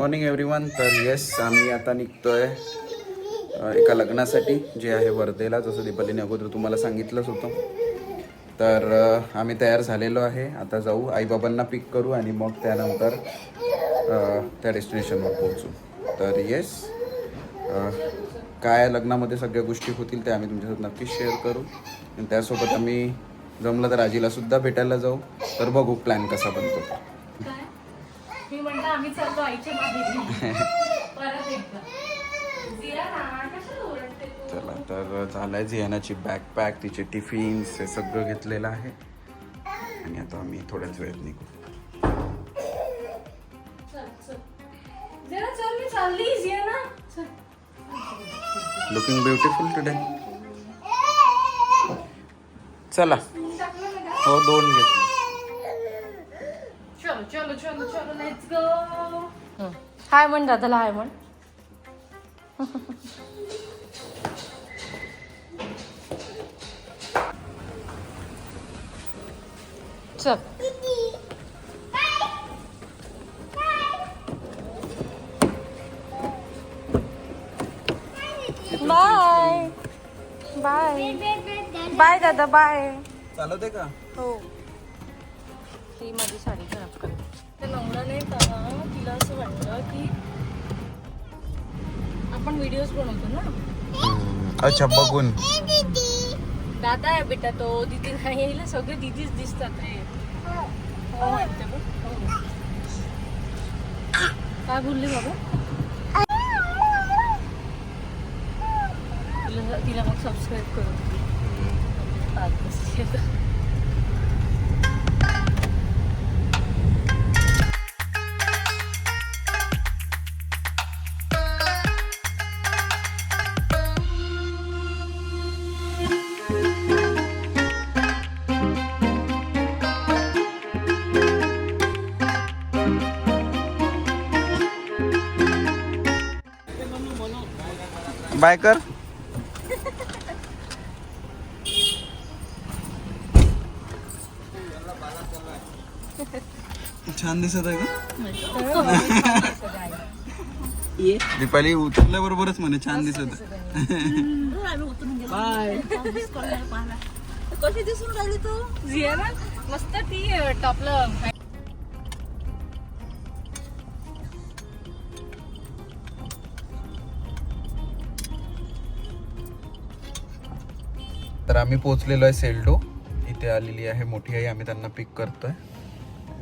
Morning everyone तर yes आम्ही आता निघतोय आहे एका लग्नासाठी जे आहे वर्धेला जसं दीपालीने अगोदर तुम्हाला सांगितलंच होतं. तर आम्ही तयार झालेलो आहे. आता जाऊ आईबाबांना पिक करू आणि मग त्यानंतर त्या डेस्टिनेशनवर पोहोचू. तर येस काय लग्नामध्ये सगळ्या गोष्टी होतील त्या आम्ही तुमच्यासोबत नक्कीच शेअर करू. आणि त्यासोबत आम्ही जमलं तर आजीलासुद्धा भेटायला जाऊ. तर बघू प्लॅन कसा बनतो. आम्ही चाललो आईच्या मागे परत एकदा. चला तर झालंय झियानाची बॅकपॅक तिचे टिफिन्स हे सगळं घेतलेलं आहे. आणि आता आम्ही थोड्याच वेळात निघू. लुकिंग ब्युटिफुल टुडे चला. हो दोन घेतले. चलो चलो चलो लेट्स गो हाय म्हण दादाला हाय म्हण. चल. बाय. बाय. बाय दादा बाय. चालवते का? हो. ती माझी साडी खराब तिला असं वाटतं की आपण व्हिडिओज बनवतो ना. अच्छा बघून. दादा आहे बेटा तो दिदी नाही यायला सगळे दिदीच दिसतात रे. हो. हो. काय बोलली बाबा? तिला तिला मग सबस्क्राईब करू बाय कर. छान दिसत आहे का? दीपाली उतरल्याबरोबरच म्हणे छान दिसत कशी दिसून राहिली तू? ना मस्त ती टॉपला आम्ही पोहोचलेलो आहे सेल्डो. इथे आलेली आहे मोठी आई आम्ही त्यांना पिक करतोय.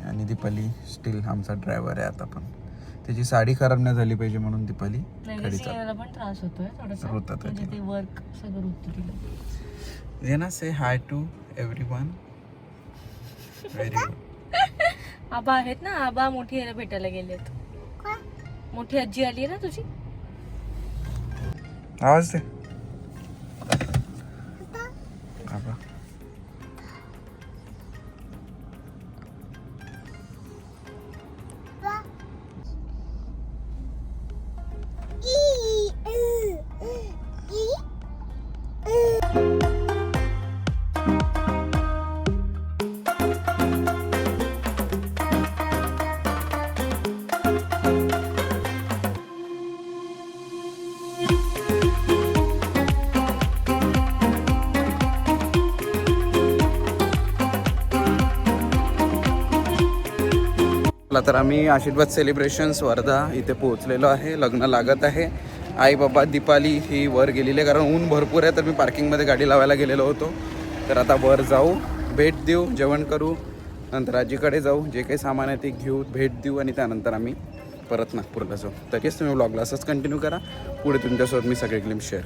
आणि दीपाली स्टील आमचा ड्रायव्हर आहे आता पण. त्याची साडी खराब नाही झाली पाहिजे म्हणून दीपाली गाडी पण त्रास होतोय थोडासा. म्हणजे वर्क सगळं होतं तिला. ये ना say hi to everyone very good आबा आहेत ना आबा मोठी याला भेटायला गेलेत. मोठी आजी आली आहे ना तुझी? आवाज दे. चला तर आम्ही आशीर्वाद सेलिब्रेशन्स वर्धा इथे पोहोचलेलो आहे लग्न लागत आहे. आई बाबा दीपाली ही वर गेलेली आहे कारण ऊन भरपूर आहे तर मी पार्किंगमध्ये गाडी लावायला गेलेलो होतो. तर आता वर जाऊ भेट देऊ जेवण करू नंतर आजीकडे जाऊ जे काही सामान आहे ते घेऊ भेट देऊ आणि त्यानंतर आम्ही परत नागपूरला जाऊ. तर तेच तुम्ही ब्लॉगला असंच कंटिन्यू करा. पुढे तुमच्यासोबत मी सगळे क्लिप शेअर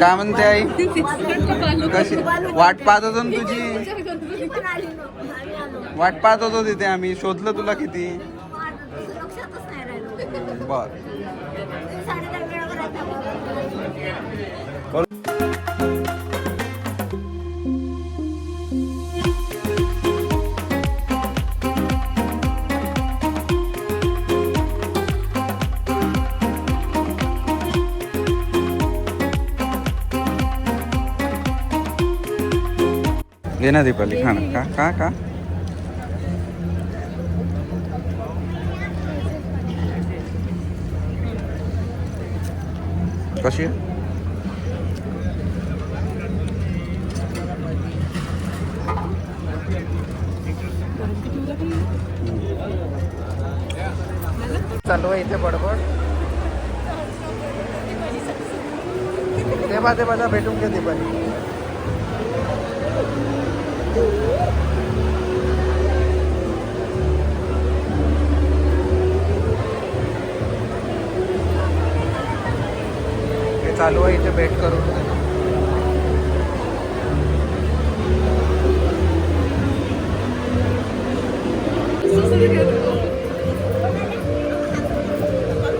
काय म्हणते आई? कशी? वाट पाहत होतो तुझी? वाट पाहत होतो तिथे आम्ही. शोधलं तुला किती? बर. घे ना दीपाली खा ना. खा खा. कशी चालू आहे इथे बडबड. तेव्हा ते भेटून घेते पण. चालू आहे इथे भेट करून.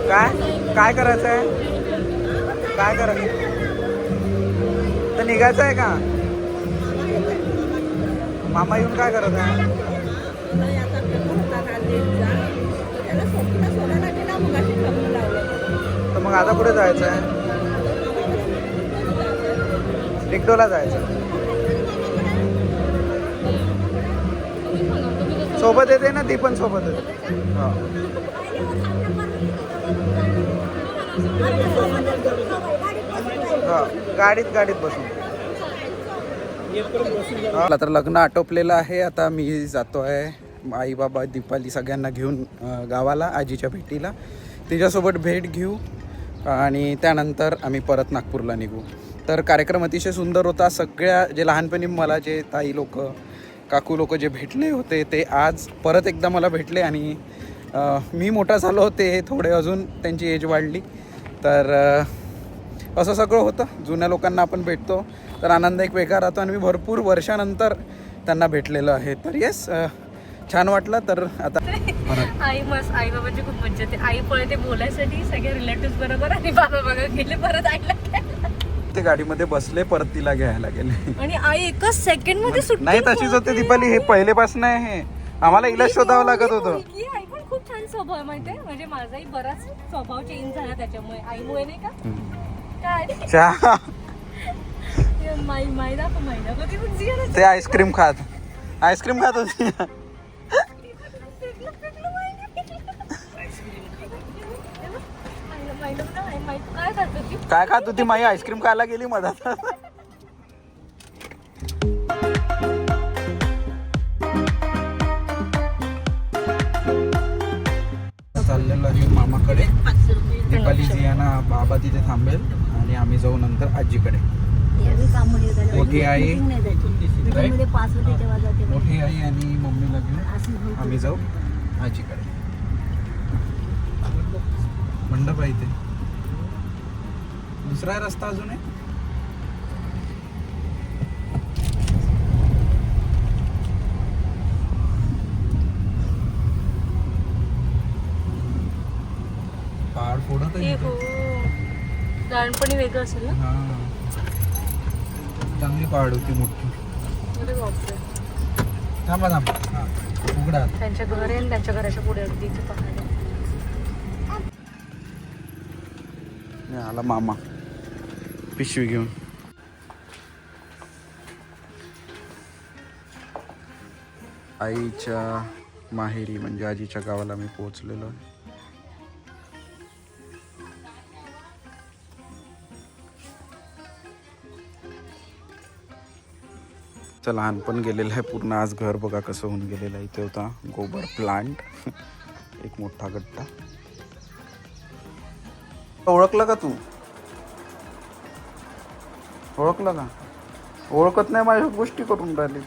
काय? काय करायचं आहे काय करायचं? तर निघायचं आहे का? मामा येऊन काय करत आहे? तर मग आता कुठे जायचं आहे डिगडोला जायचं. सोबत येते ना ती पण सोबत येते. हां. गाडीत गाडीत बसून. मला तर लग्न आटोपलेलं आहे आता मी जातो आहे आई बाबा दीपाली सगळ्यांना घेऊन गावाला आजीच्या भेटीला. तिच्यासोबत भेट घेऊ आणि त्यानंतर आम्ही परत नागपूरला निघू. तर कार्यक्रम अतिशय सुंदर होता. सगळ्या जे लहानपणी मला जे ताई लोक काकू लोक जे भेटले होते ते आज परत एकदा मला भेटले आणि मी मोठा झालो होते थोडे अजून त्यांची एज वाढली. तर असं सगळं होतं. जुन्या लोकांना आपण भेटतो. तर आनंद एक वेगळा राहतो आणि मी भरपूर वर्षानंतर त्यांना भेटलेलं आहे. तर येस छान वाटलं. तर आता आई मस्त आई बाबाची खूप मज्जा आई पळते बोलायसाठी सगळ्या रिलेटिव्ह बरोबर आणि बाबा बघा गेले परत आईला ते गाडीमध्ये बसले परत तिला घ्यायला गेले. आणि आई एकच सेकंडमध्ये नाही तशीच होते. दीपाली हे पहिलेपासून आहे. हे आम्हाला इलाज शोधावं लागत होतं. मुलगी आई पण खूप छान स्वभाव आहे माहितीये म्हणजे माझाही बराच स्वभाव चेंज झाला त्याच्यामुळे आईमुळे नाही का? काय? चहा ते माई माई दाखव माई दाखव ती पण जिया ते आईस्क्रीम खात. आईस्क्रीम खात होती काय काय खात होती माई आईस्क्रीम खायला गेली मधात. चाललेलो आहे मामाकडे. दीपाली जियाना बाबा तिथे थांबेल आणि आम्ही जाऊ नंतर आजीकडे. मोठी आई. मोठी आई आणि मम्मीला घेऊन आम्ही जाऊ आजीकडे. मंडप आहे इथे. दुसरा रस्ता अजून आहे. पहाड फोडत आहे इथे. हो. लहानपणी वेगळं असेल ना? हा. चांगली पहाड होती मोठी. अरे बापरे. थांबा थांबा. हा. उघडा त्यांच्या घर आहे आणि त्यांच्या घराच्या पुढे अगदी इथे पहाड आहे. आला मामा. पिशवी घेऊन. आईच्या माहेरी म्हणजे आजीच्या गावाला मी पोहोचलेलो आहे. लहानपण गेलेलं आहे. पूर्ण आज घर बघा कसं होऊन गेलेलं आहे. इथे होता गोबर प्लांट. एक मोठा गट्टा. ओळखलं का तू? ओळखलं का? ओळखत नाही माझ्या गोष्टी करून राहिली.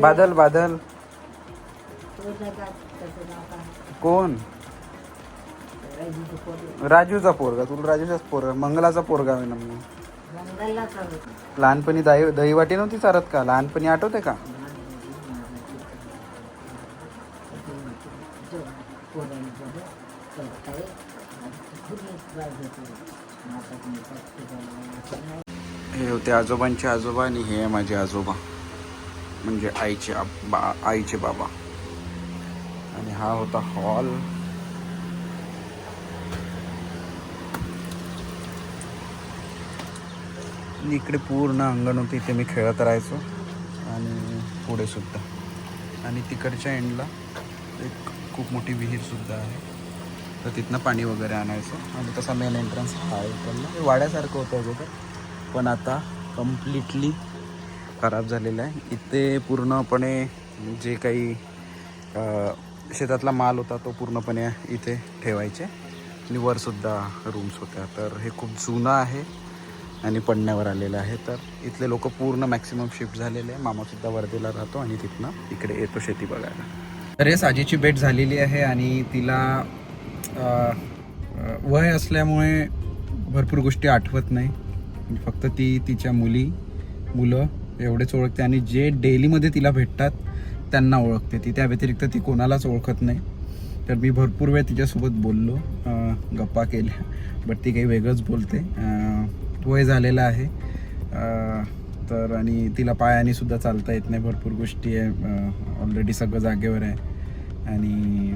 बादल बादल. कोण? राजूचा पोरगा. तुला राजूचाच पोरगा मंगलाचा पोरगा आहे ना मग. लहानपणी दही दहीवाटी नव्हती चारत का? लहानपणी आठवते का? ते आजोबांचे आजोबा आणि हे आहे माझे आजोबा. म्हणजे आईचे आब- बा आईचे बाबा. आणि हा होता हॉल. इकडे पूर्ण अंगण होते इथे मी खेळत राहायचो. आणि पुढे सुद्धा. आणि तिकडच्या एंडला एक खूप मोठी विहीर सुद्धा आहे. तर तिथनं पाणी वगैरे आणायचं. आणि तसा मेन एंट्रन्स हा आहे. इकडला. वाड्यासारखं होतं अगोदर. पण आता कम्प्लिटली खराब झालेला आहे. इथे पूर्णपणे जे काही शेतातला माल होता तो पूर्णपणे इथे ठेवायचे. आणि वरसुद्धा रूम्स होत्या. तर हे खूप जुनं आहे आणि पडण्यावर आलेलं आहे. तर इथले लोक पूर्ण मॅक्सिमम शिफ्ट झालेले आहे. मामासुद्धा वर्धेला राहतो आणि तिथनं इकडे येतो शेती बघायला. तर हे साजीची भेट झालेली आहे आणि तिला वय असल्यामुळे भरपूर गोष्टी आठवत नाही. फक्त ती तिच्या मुली मुलं एवढेच ओळखते आणि जे डेलीमध्ये तिला भेटतात त्यांना ओळखते. ती त्या व्यतिरिक्त ती कोणालाच ओळखत नाही. तर मी भरपूर वेळ तिच्यासोबत बोललो गप्पा केल्या बट ती काही वेगळंच बोलते. वय झालेलं आहे. तर आणि तिला पायाने सुद्धा चालता येत नाही. भरपूर गोष्टी आहे ऑलरेडी सगळं जागेवर आहे. आणि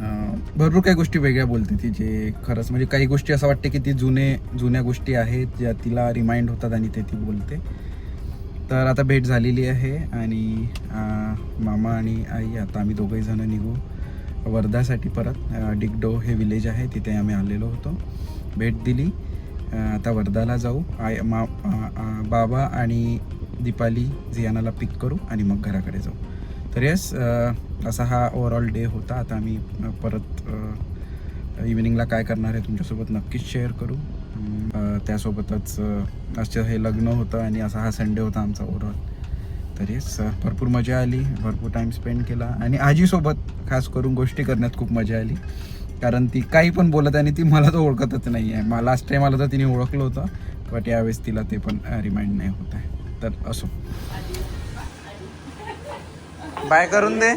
भरपूर काही गोष्टी वेगळ्या बोलते ती जे खरंच म्हणजे काही गोष्टी असं वाटते की ती जुने जुन्या गोष्टी आहेत ज्या तिला रिमाइंड होतात आणि ते ती बोलते. तर आता भेट झालेली आहे आणि मामा आणि आई आता आम्ही दोघंही जण निघू वर्धासाठी परत. डिगडो हे विलेज आहे तिथे आम्ही आलेलो होतो. भेट दिली. आता वर्धाला जाऊ. आई मा बाबा आणि दीपाली झियानाला पिक करू आणि मग घराकडे जाऊ. तर येस असा हा ओव्हरऑल डे होता. आता आम्ही परत इव्हिनिंगला काय करणार आहे तुमच्यासोबत नक्कीच शेअर करू. त्यासोबतच अं, आजचं हे लग्न होतं आणि असा हा संडे होता आमचा ओव्हरऑल तर येस भरपूर मजा आली. भरपूर टाईम स्पेंड केला. आणि आजीसोबत खास करून गोष्टी करण्यात खूप मजा आली. कारण ती काही पण बोलत आणि ती मला तर ओळखतच नाही आहे मला लास्ट टाईम आला तर तिने ओळखलं होतं बट यावेळेस तिला ते पण रिमाइंड नाही होत आहे. तर असो. बाय करून दे.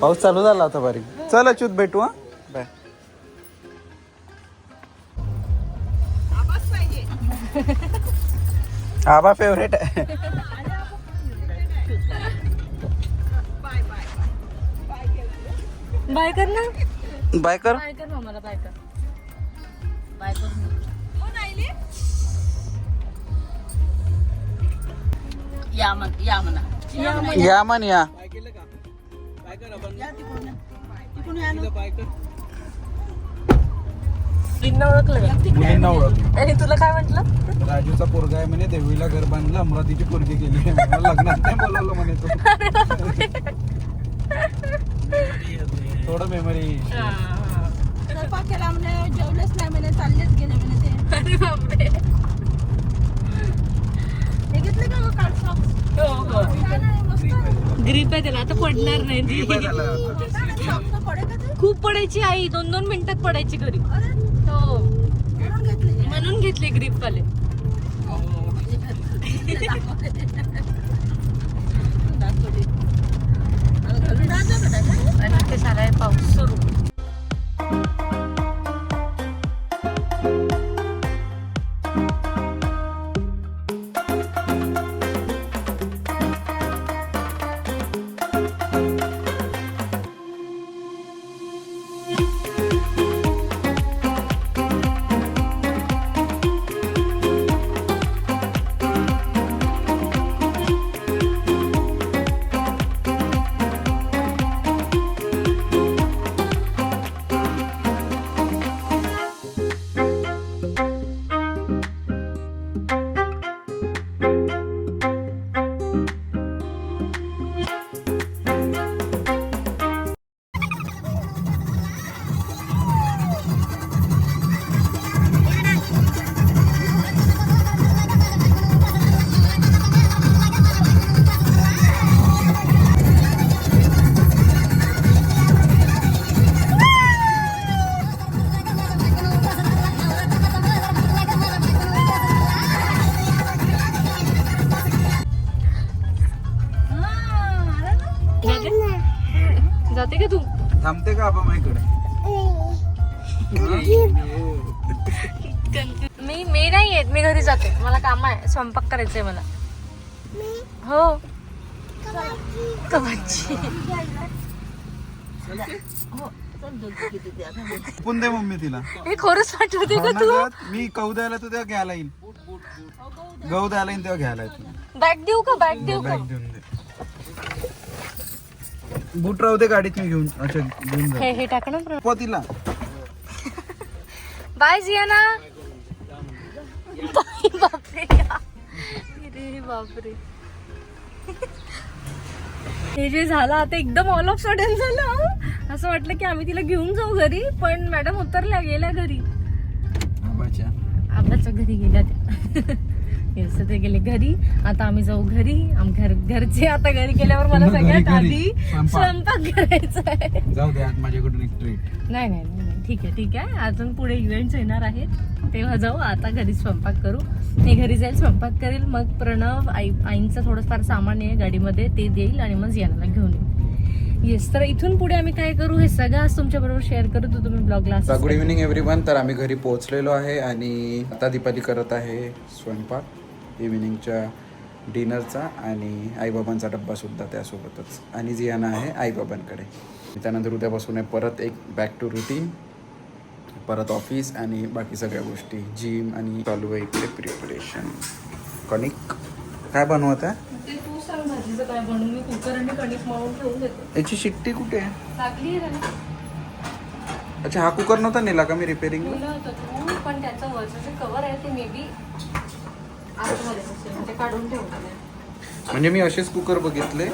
पाऊस चालू झाला होता बारीक. चल अच्युत भेटू हा. बाय. आबा फेवरेट आहे. बाय कर ना. बाय कर. बाय कर मामाला बाय कर. या. म्हण या म्हणा या. मन या मुलींना ओळख आणि तुला काय म्हंटल राजूचा पोरगा आहे म्हणे देवीला घर बांधलं अमरावतीची पोरगी केली. मला लग्नात नाही बोलवलं म्हणे तो. थोडं मेमरी स्वयंपाक केला म्हणे जेवलेच नाही म्हणे चाललेच गेले म्हणे ते अरे बापरे हे घेतले का काढ सॉक्स हो हो छान आहे मस्त आहे. ग्रीप आहे त्याला आता पडणार नाही. खूप पडायची आई दोन दोन मिनिटात पडायची घरी. हो. म्हणून घेतले. म्हणून घेतले ग्रीप वाले? आणि ते झालाय पाऊस सुरू. माझ्याकडे. मी मी नाही येत मी घरी जाते. मला काम आहे स्वयंपाक करायचंय मला. हो. कबाची. पण दे मम्मी तिला? हे खरंच पाठवते हो का ना तू? मी गहू द्यायला तू तेव्हा घ्यायला येईन. गहू द्यायला येईन तेव्हा घ्यायला येतो. बॅग देऊ का? बॅग देऊ का? बूट राहू दे गाडीत मी घेऊन. अच्छा घेऊन जा हे हे टाक ना. प्रणव. पो तिला बाय जियाना. बाय बापरे. अरे बापरे. हे जे झालं आता एकदम ऑल ऑफ सडन झालं असं वाटलं की आम्ही तिला घेऊन जाऊ घरी पण मॅडम उतरल्या गेल्या घरी. आबाच्या. आबाच्या घरी गेल्या त्या. येस ते गेले घरी. आता आम्ही जाऊ घरी. घर घरचे आता घरी गेल्यावर मला सगळ्यात. आधी स्वयंपाक. करायचा आहे. जाऊ दे आज माझ्याकडून एक ट्रीट नाही नाही नाही. ठीक आहे ठीक आहे. अजून पुढे इव्हेंट्स येणार आहेत. तेव्हा जाऊ. आता घरी स्वयंपाक करू. मी घरी जाईल स्वयंपाक करेल. मग प्रणव आई आईंचं थोडंफार सामान आहे गाडीमध्ये. ते देईल आणि मग जियानाला घेऊन येईल. येस तर इथून पुढे आम्ही काय करू हे सगळं आज तुमच्या बरोबर शेअर करू तर तुम्ही ब्लॉगला गुड इव्हिनिंग एव्हरी वन तर आम्ही घरी पोहोचलेलो आहे आणि आता दीपाली करत आहे स्वयंपाक. इव्हिनिंगच्या डिनरचा आणि आईबाबांचा डब्बा सुद्धा त्यासोबतच. आणि जियाना आहे आईबाबांकडे. त्यानंतर उद्यापासून आहे परत एक बॅक टू रुटीन परत ऑफिस आणि बाकी सगळ्या गोष्टी जिम आणि चालू आहे इकडे प्रिपरेशन कणिक. काय बनवत आहे याची शिट्टी कुठे आहे? अच्छा हा कुकर नव्हता नेला का मी रिपेरिंग पण त्याचं वरचं जे कवर आहे ते मे बी आतमध्ये म्हणजे काढून म्हणजे मी असेच कुकर बघितले.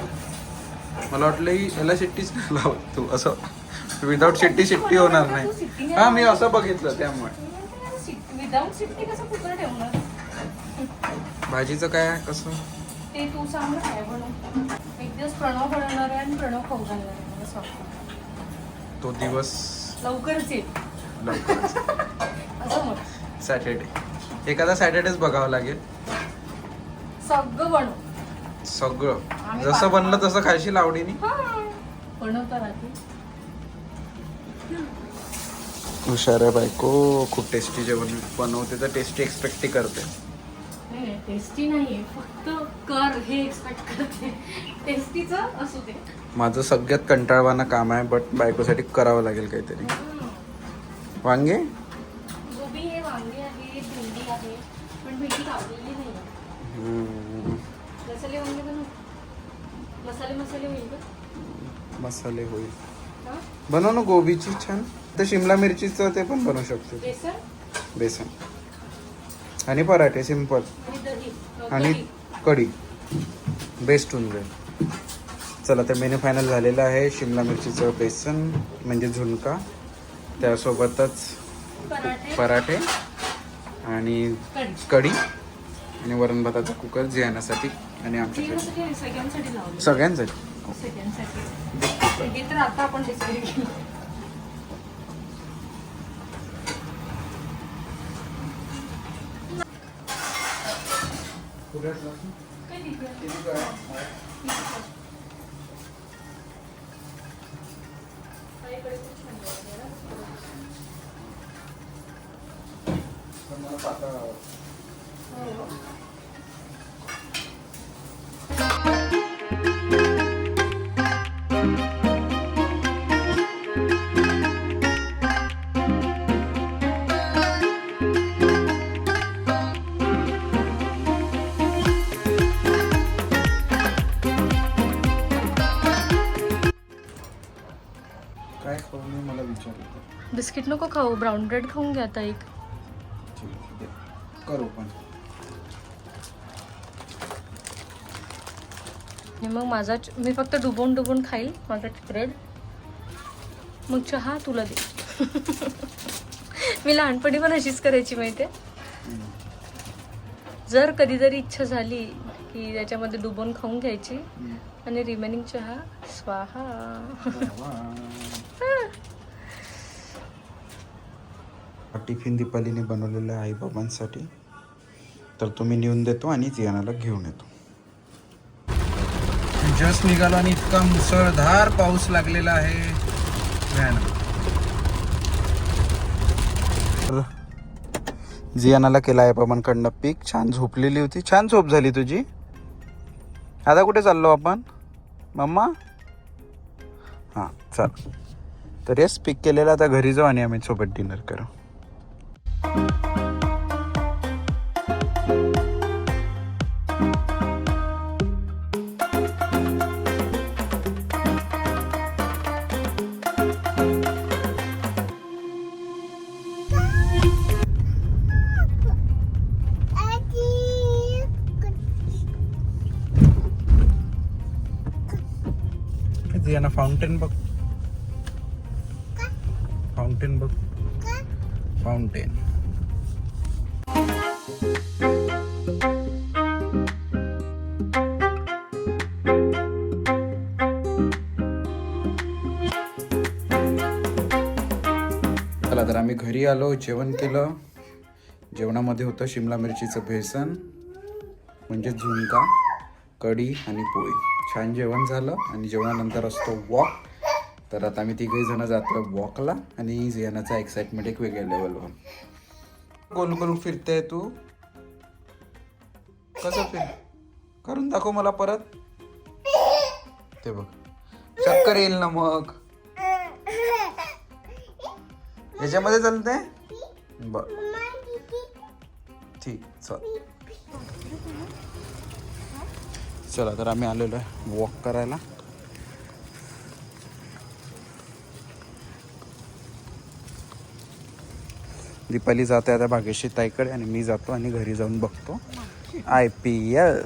मला वाटलं ही याला शिट्टीच नाही लावत तू असं. विदाऊट शिट्टी शिट्टी होणार नाही. हा मी असं बघितलं त्यामुळे. विदाऊट सिट्टी कसं कुकर ठेवणार? भाजीचं काय आहे? कसं? ते तू सांग ना काय बनव? एक दिवस प्रणव बनवणार आहे आणि प्रणव खाऊ घालणार आहे मला. तो दिवस लवकरच येईल असं सॅटर्डे. एखादा सॅटर्डेच बघावं लागेल. सगळं बनव. सगळं. आम्ही जसं बनलं तसं खायची आवडीने बनवता राहते. हुशार आहे बायको. खूप टेस्टी जेवण बनवते तर टेस्टी एक्सपेक्टही करते. नाही टेस्टी नाहीये. फक्त कर हे एक्सपेक्ट करते. टेस्टीचं असू दे. माझं सगळ्यात कंटाळवाना काम आहे बट बायकोसाठी करावं लागेल काहीतरी. वांगे गोबी आहे वांगे आहे भेंडी आहे पण भेंडी काढलेली नाही हम्म, मसाले वांगे बनव मसाले मसाले होईल का? मसाले होईल. हा? बनव ना गोबीची छान. तर शिमला मिरचीचं ते पण बनवू शकतो. बेसन? बेसन. आणि पराठे सिंपल. आणि आणि कढी. बेस्ट होऊन जाईल. चला तर मेन्यू फायनल झालेलं आहे. शिमला मिरचीचं बेसन म्हणजे झुणका. त्यासोबतच पराठे. आणि कढी. आणि वरण भाताचा कुकर जेवणासाठी आणि आमच्यासाठी जेवणासाठी सगळ्यांसाठी मला बिस्किट नको खाऊ ब्राऊन ब्रेड खाऊन घ्या आता एक. मग माझा च- मी फक्त डुबवून डुबवून खाईल माझा ब्रेड मग चहा तुला दे. मी लहानपणी पण अशीच करायची माहिती जर कधीतरी इच्छा झाली की त्याच्यामध्ये डुबवून खाऊन घ्यायची आणि रिमेनिंग चहा स्वाहा. टिफिन दीपालीने बनवलेला आहे आईबाबांसाठी तर तो मी नेऊन देतो आणि जियानाला घेऊन येतो. जस्ट निघालो आणि इतका मुसळधार पाऊस लागलेला आहे. भयानक. जियानाला केला आहे बाबांकडनं पीक. छान झोपलेली होती. छान झोप झाली तुझी. आता कुठे चाललो आपण? मम्मा? हां चल. तर येस पिक केलेलं. आता घरी जाऊ आणि आम्ही सोबत डिनर करू. घरी आलो जेवण केलं. जेवणामध्ये होतं शिमला मिरचीचं बेसन म्हणजे झुणका कढी आणि पोळी. छान जेवण झालं आणि जेवणानंतर असतो वॉक तर आता आम्ही तिघही जण जातो वॉकला आणि जियानाचा एक्साइटमेंट एक वेगळ्या लेवलवर गोल गोल फिरते तू. कसं फिर? करून दाखव मला परत. ते बघ. चक्कर येईल ना मग. याच्यामध्ये चालतंय? बर. ठीक चल. चला तर आम्ही आलेलो आहे वॉक करायला. दीपाली जाते आता भाग्यश्री ताईकडे आणि मी जातो आणि घरी जाऊन बघतो. I P L.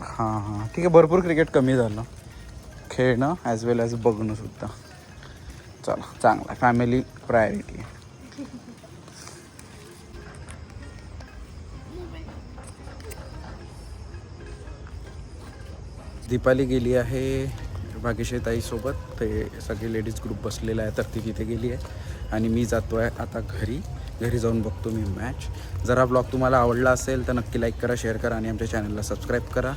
हां हां. ठीक आहे भरपूर क्रिकेट कमी झालं. खेळणं ॲज वेल ॲज बघणं सुद्धा. चला चांगला. फॅमिली प्रायोरिटी दीपाली गेली आहे भाग्यश्री ताईसोबत ते सगळे लेडीज ग्रुप बसलेला आहे तर ती तिथे गेली आहे. आणि मी जातो आहे आता घरी. घरी जाऊन बघतो मी मॅच जर हा ब्लॉग तुम्हाला आवडला असेल तर नक्की लाईक करा शेअर करा आणि आमच्या चॅनलला सबस्क्राईब करा.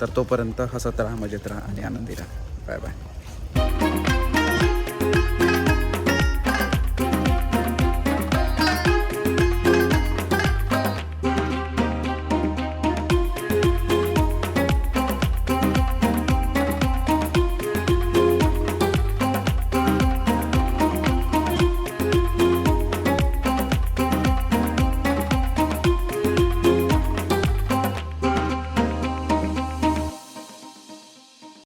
तर तोपर्यंत हसत राहा मजेत राहा आणि आनंदी राहा. Bye bye